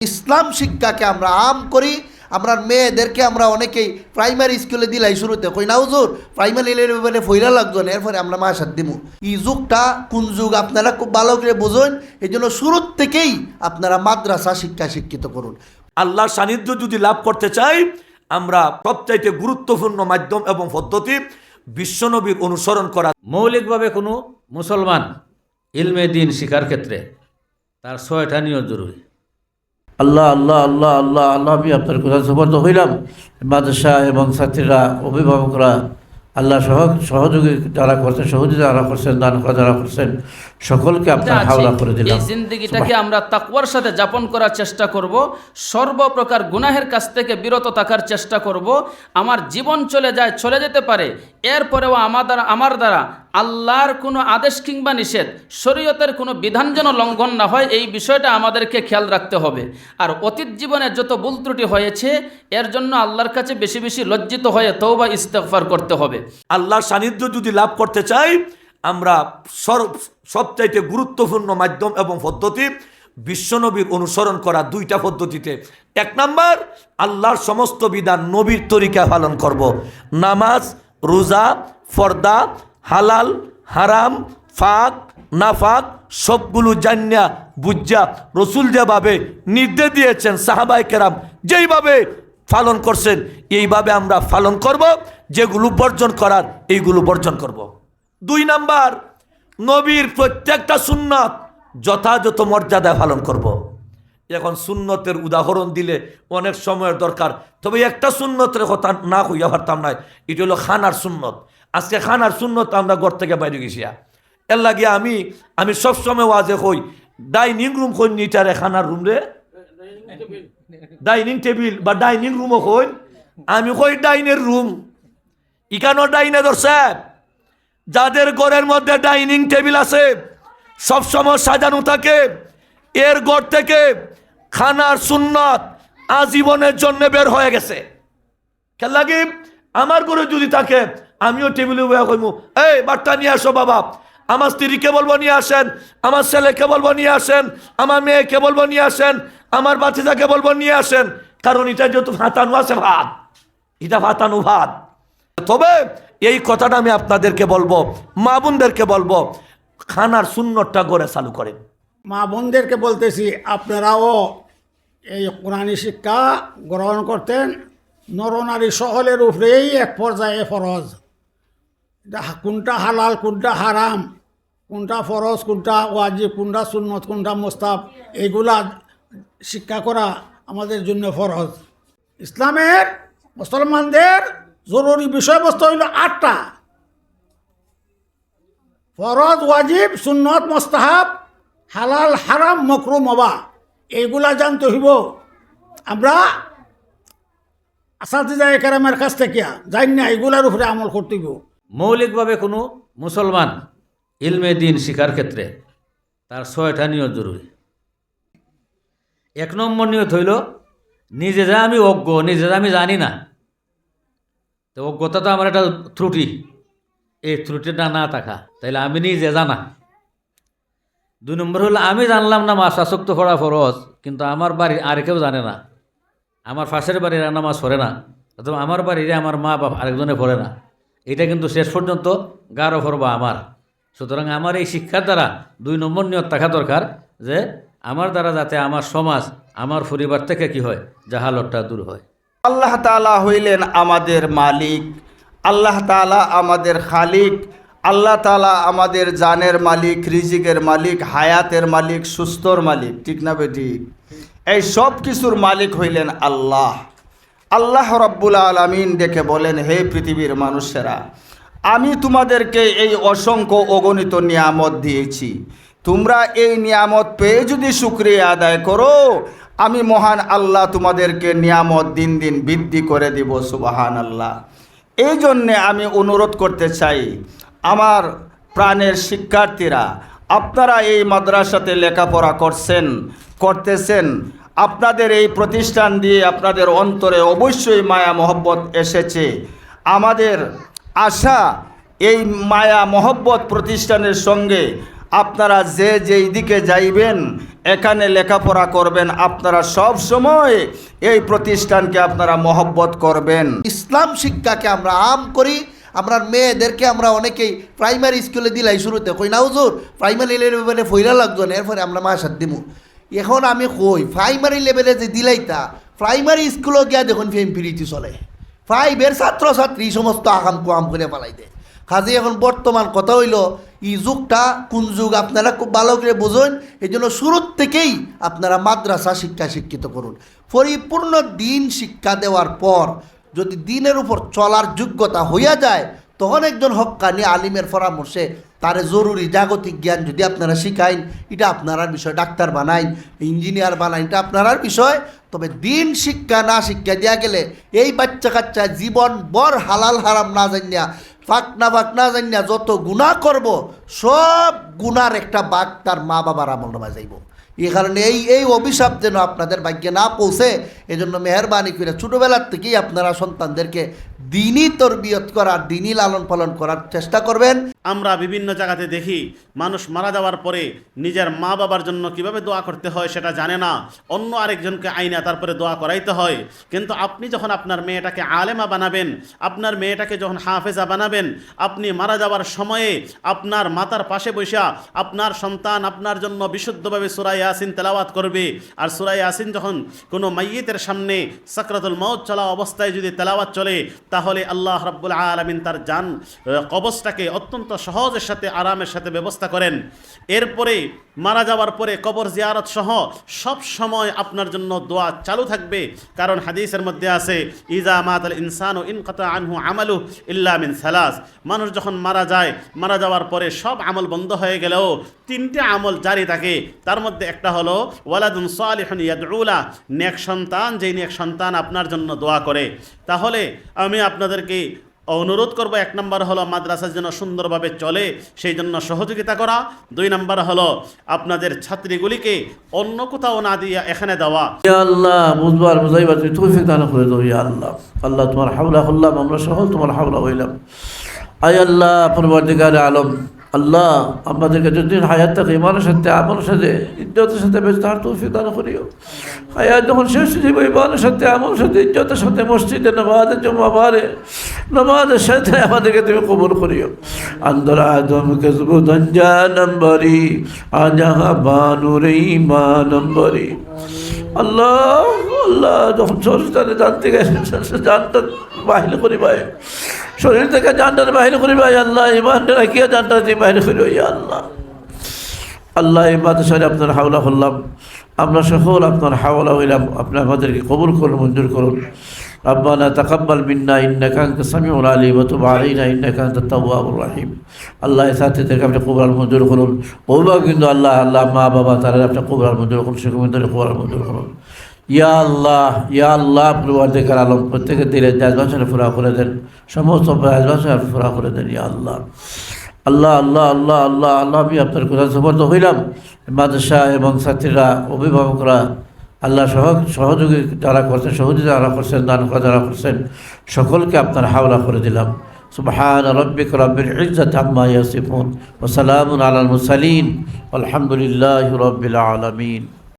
ইসলাম শিক্ষাকে আমরা আম করি আমরা মেয়েদেরকে আমরা অনেকেই প্রাইমারি স্কুলে দিলাই শুরুতে। কই না হুজুর? প্রাইমারি লেভেলে ফইরা লাগতো না এরপরে আমরা মাসার দিমু। এই যুগটা কোন যুগ আপনারা খুব ভালো করে বুঝুন এই জন্য শুরুর থেকেই আপনারা মাদ্রাসা শিক্ষা শিক্ষিত করুন। আল্লাহর সান্নিধ্য যদি লাভ করতে চাই আমরা সবচাইতে গুরুত্বপূর্ণ মাধ্যম এবং পদ্ধতি বিশ্বনবীর অনুসরণ করা। মৌলিকভাবে কোনো মুসলমান ইলমে দিন শিকার ক্ষেত্রে তার ছয়টা নিয়ত জরুরি। আল্লাহ আল্লাহ আল্লাহ আল্লাহ আল্লাহ আমি আপনার কথা সুবর্ণ হইলাম। মাদ্রাসা এবং ছাত্রীরা অভিভাবকরা আল্লাহ সহ সহযোগী যারা করছেন সহযোগী যারা করছেন দান করা যারা করছেন সকলকে আপনার হাওলা করে দিলাম। এই জিন্দগিটাকে আমরা তাকওয়ার সাথে যাপন করার চেষ্টা করব সর্বপ্রকার গুনাহের কাছ থেকে বিরত থাকার চেষ্টা করব। আমার জীবন চলে যায় চলে যেতে পারে এরপরেও আমার দ্বারা আমার দ্বারা আল্লাহর কোনো আদেশ কিংবা নিষেধ শরীয়তের কোনো বিধান যেন লঙ্ঘন না হয় এই বিষয়টা আমাদেরকে খেয়াল রাখতে হবে। আর অতীত জীবনে যত ভুল ত্রুটি হয়েছে এর জন্য আল্লাহর কাছে বেশি বেশি লজ্জিত হয়ে তৌবা ইস্তেগফার করতে হবে। আল্লাহর সান্নিধ্য যদি লাভ করতে চাই, আমরা সর- সবচাইতে গুরুত্বপূর্ণ মাধ্যম এবং পদ্ধতি বিশ্বনবীর অনুসরণ করা দুইটা পদ্ধতিতে। এক নাম্বার, আল্লাহর সমস্ত বিধান নবীর তরিকা পালন করব। নামাজ, রোজা, ফর্দা, হালাল, হারাম, ফাক, নাফাক, সবগুলো জান্যা বুজ্জা রসুল যেভাবে নির্দেশ দিয়েছেন সাহাবাই কেরাম, যেইভাবে পালন করছেন, এইভাবে আমরা পালন করব, যেগুলো বর্জন করার, এইগুলো বর্জন করব। দুই নাম্বার, নবীর প্রত্যেকটা সুন্নত যথাযথ মর্যাদায় পালন করব। এখন সুন্নতের উদাহরণ দিলে অনেক সময়ের দরকার, তবে একটা সুন্নতের কথা না কইয়া পারতাম না এটা হলো খানার সুন্নত আজকে খানার সুন্নত আমরা ঘর থেকে বাইরে গেছিয়া এর লাগে আমি আমি সবসময় ওয়াজে কই, ডাইনিং রুম কই নিটারে খানার রুম রে ডাইনিং টেবিল বা ডাইনিং রুমও কই আমি কই ডাইনের রুম ইকানো ডাইনে ধরছে যাদের ঘরের মধ্যে ডাইনিং টেবিল আছে সবসময় সাজানো থাকে। এর ঘর থেকে খানার সুন্নত আজীবনের জন্য বের হয়ে গেছে। খেল লাগে আমার ঘরে যদি থাকে, আমিও টেবিলে বয়ে কইমু এই, বাট্টা নিয়ে আসো বাবা। আমার স্ত্রীকে বলব নিয়ে আসেন, আমার ছেলেকে বলব নিয়ে আসেন, আমার মেয়েকে বলব নিয়ে আসেন। আমার বাচ্চাকে বলব, নিয়ে আসেন। কারণ এটা যেহেতু ফাতানো আছে ভাত। এটা ফাতানো ভাত। তবে এই কথাটা আমি আপনাদেরকে বলব, মা বোনদেরকে বলব, খানার সুন্নতটা গড়ে চালু করেন। মা বোনদেরকে বলতেছি, আপনারাও এই কোরআনী শিক্ষা গ্রহণ করতেন, নরনারী সকলের উপরেই এক পর্যায়ে ফরজ। কোনটা হালাল, কোনটা হারাম, কোনটা ফরজ, কোনটা ওয়াজিব, কোনটা সুন্নত, কোনটা মোস্তাব এইগুলা শিক্ষা করা আমাদের জন্য ফরজ। ইসলামের মুসলমানদের জরুরি বিষয়বস্তু হইল আটটা। ফরজ, ওয়াজিব, সুন্নত, মোস্তাহাব, হালাল, হারাম মকরু মবা এইগুলা জানতে হইব। আমরা আসাদিজা একরামের কাছ থেকে জানি না এগুলার উপরে আমল করতে হইব। মৌলিকভাবে কোনো মুসলমান ইলমে দিন শিকার ক্ষেত্রে তার ছয়টা নিয়ত জরুরি। এক নম্বর নিয়ত হইল, নিজে যা আমি অজ্ঞ, নিজে যা আমি জানি না। তো অজ্ঞতা তো আমার একটা ত্রুটি। এই ত্রুটিটা না থাকা, তাইলে আমি নিজে জানা। দুই নম্বর হলো, আমি জানলাম না মাছ আসক্ত পড়া ফরজ, কিন্তু আমার বাড়ির আর কেউ জানে না। আমার ফাঁসের বাড়ির নামাজ পড়ে না, অথবা আমার বাড়িরে আমার মা বাপ আরেকজনে পড়ে না। এটা কিন্তু শেষ পর্যন্ত গারো ফরবা আমার। সুতরাং আমার এই শিক্ষার দ্বারা দুই নম্বর নিয়ত থাকা দরকার যে আমার দ্বারা যাতে আমার সমাজ, আমার পরিবার থেকে কি হয়? জাহালতটা দূর হয়। আল্লাহ তাআলা হইলেন আমাদের মালিক, আল্লাহ তাআলা আমাদের খালিক, আল্লাহ তালা আমাদের জানের মালিক, রিজিকের মালিক, হায়াতের মালিক, সুস্থর মালিক, ঠিক না বেঠিক এই সব কিছুর মালিক হইলেন আল্লাহ। আল্লাহ রব্বুল আলমিন দেখে বলেন, হে পৃথিবীর মানুষেরা, আমি তোমাদেরকে এই অসংখ্য অগণিত নিয়ামত দিয়েছি। তোমরা এই নিয়ামত পেয়ে যদি শুক্রিয়া আদায় করো, আমি মহান আল্লাহ তোমাদেরকে নিয়ামত দিন দিন বৃদ্ধি করে দিব সুবাহান আল্লাহ এই জন্যে আমি অনুরোধ করতে চাই, আমার প্রাণের শিক্ষার্থীরা, আপনারা এই মাদ্রাসাতে লেখাপড়া করছেন, করতেছেন, আপনাদের এই প্রতিষ্ঠান দিয়ে আপনাদের অন্তরে অবশ্যই মায়া মহব্বত এসেছে। আমাদের আশা, এই মায়া মহব্বত প্রতিষ্ঠানের সঙ্গে আপনারা যে যেই দিকে যাইবেন, এখানে লেখাপড়া করবেন, আপনারা সব সময় এই প্রতিষ্ঠানকে আপনারা মহব্বত করবেন। ইসলাম শিক্ষাকে আমরা আম করি, আমরা মেয়েদেরকে আমরা অনেকেই প্রাইমারি স্কুলে দিলাই শুরুতে, কই না হুজুর? প্রাইমারি লেভেলে ফইরা লাগতো না, এরপরে আমরা মাসার দিমু। এখন আমি কই, প্রাইমারি লেভেলে যে দিলাইতা, প্রাইমারি স্কুলও গিয়া দেখুন ফেম ফিরিতি চলে। ফাইভের ছাত্রছাত্রী এই সমস্ত আকাম কুয়াম করে পালাই দেয় কাজে এখন বর্তমান কথা হইল এই যুগটা কোন যুগ আপনারা খুব ভালো করে বুঝুন, এই জন্য শুরুর থেকেই আপনারা মাদ্রাসা শিক্ষা শিক্ষিত করুন। পরিপূর্ণ দিন শিক্ষা দেওয়ার পর যদি দিনের উপর চলার যোগ্যতা হইয়া যায়, তখন একজন হক্কানি আলিমের পরামর্শে তারে জরুরি জাগতিক জ্ঞান যদি আপনারা শিখাইন, এটা আপনারার বিষয় ডাক্তার বানাইন, ইঞ্জিনিয়ার বানাইন, এটা আপনারার বিষয়। তবে দিন শিক্ষা না শিক্ষা দেওয়া গেলে এই বাচ্চা কাচ্চা জীবন বর হালাল হারাম না জানিয়া ফাঁকনা ফাঁকনা জানিয়া যত গুণা করব, সব গুণার একটা বাঘ তার মা বাবার আমল নামায় যাইব। এই কারণে এই এই অভিশাপ যেন আপনাদের ভাগ্যে না পৌঁছে এই জন্য মেহরবানি করে ছোটোবেলার থেকেই আপনারা সন্তানদেরকে দিনই তরবিয়ত করার, দিনই লালন পালন করার চেষ্টা করবেন। আমরা বিভিন্ন জায়গাতে দেখি, মানুষ মারা যাওয়ার পরে নিজের মা বাবার জন্য কীভাবে দোয়া করতে হয় সেটা জানে না। অন্য আরেকজনকে আইনা তারপরে দোয়া করাইতে হয়। কিন্তু আপনি যখন আপনার মেয়েটাকে আলেমা বানাবেন, আপনার মেয়েটাকে যখন হাফেজা বানাবেন, আপনি মারা যাওয়ার সময়ে আপনার মাতার পাশে বৈশা আপনার সন্তান আপনার জন্য বিশুদ্ধভাবে সুরাই ইয়াসিন তেলাওয়াত করবে। আর সুরাই ইয়াসিন যখন কোনো মাইয়েতের সামনে সাকরাতুল মৌত চলা অবস্থায় যদি তেলাওয়াত চলে তাহলে আল্লাহ রাব্বুল আলামিন তার জান আহ, কবজটাকে অত্যন্ত সহজের সাথে আরামের সাথে ব্যবস্থা করেন। এরপরে মারা যাওয়ার পরে কবর জিয়ারত সহ সব সময় আপনার জন্য দোয়া চালু থাকবে। কারণ হাদিসের মধ্যে আছে ইজা আল ইনসান ও ইনকতা আনহু আমালু ইল্লা মিন সালাস। মানুষ যখন মারা যায় মারা যাওয়ার পরে সব আমল বন্ধ হয়ে গেলেও তিনটে আমল জারি থাকে। তার মধ্যে একটা হলো ওয়ালাদুন সালিহুন ইয়াদউলা। নেক সন্তান যেই নেক সন্তান আপনার জন্য দোয়া করে। তাহলে আমি আপনাদেরকে অনুরোধ করব, এক নম্বর হলো মাদ্রাসা যেন সুন্দরভাবে চলে, সেই জন্য সহযোগিতা করা। দুই নম্বর হলো আপনাদের ছাত্রীগুলিকে অন্য কোথাও না দিয়ে এখানে দেওয়া। আল্লাহ, বুঝবার, বুঝাইবার তুমি তৌফিক করে দাও আল্লাহ। আল্লাহ, তোমার হাওলা হল্লাম আমরা সহল তোমার হাওলা হইলাম। আয় আল্লাহ, পরবর্তীকার আলম। আল্লাহ আমাদেরকে যদি হায়াত থাকে ইমানের সাথে, আমলের সাথে, ইজ্জতের সাথে বেশ তার তৌফিক দান করিও। হায়াত যখন শেষ যাবে, ইমানের সাথে, আমলের সাথে, ইজ্জতের সাথে, মসজিদে নামাজে জমা বারে নামাজের সাথে আমাদেরকে তুমি কবর করিও। আন্দর আদম আজাহা বানুরে ইমা আল্লাহ আল্লাহ যখন শরীরটাকে জানতে গেছে জানটা বাহির করি ভাই শরীর থেকে জানটার বাহির করি ভাই আল্লাহ ইমানটা রাখিয়া জানটা দিয়ে বাহির করি ভাই আল্লাহ আল্লাহ এই মাদ্রাসায় আপনার হাওলা হলাম আমরা সকল আপনার হাওলা হইলাম আপনি আমাদেরকে কবুল করুন মঞ্জুর করুন ربنا تقبل منا انك انت السميع العليم وتب علينا انك انت التواب الرحيم আল্লাহ এই সাথীদেরকে আপনি কবুল মঞ্জুর করুন বৌবা কিন্তু আল্লাহ আল্লাহ মা বাবা তারা আপনি কবুল মঞ্জুর করুন সেগুলো কবুল মঞ্জুর করুন ইয়া আল্লাহ ইয়া আল্লাহ পরিবর্তিকার আলম প্রত্যেকের দিলে জাজবাসনে ফুরা করে দেন সমস্ত জাজবাসনে ফুরা করে দেন ইয়া আল্লাহ আল্লাহ আল্লাহ আল্লাহ আল্লাহ আল্লাহ আমি আপনার কোথায় সুবর্ণ হইলাম মাদ্রাসা এবং ছাত্রীরা অভিভাবকরা আল্লাহ সহ সহযোগী যারা করছেন সহযোগিতা যারা করছেন দান করা যারা করছেন সকলকে আপনার হাওলা করে দিলাম سبحان ربك رب العزة عما يصفون وسلام على المرسلين والحمد لله رب العالمين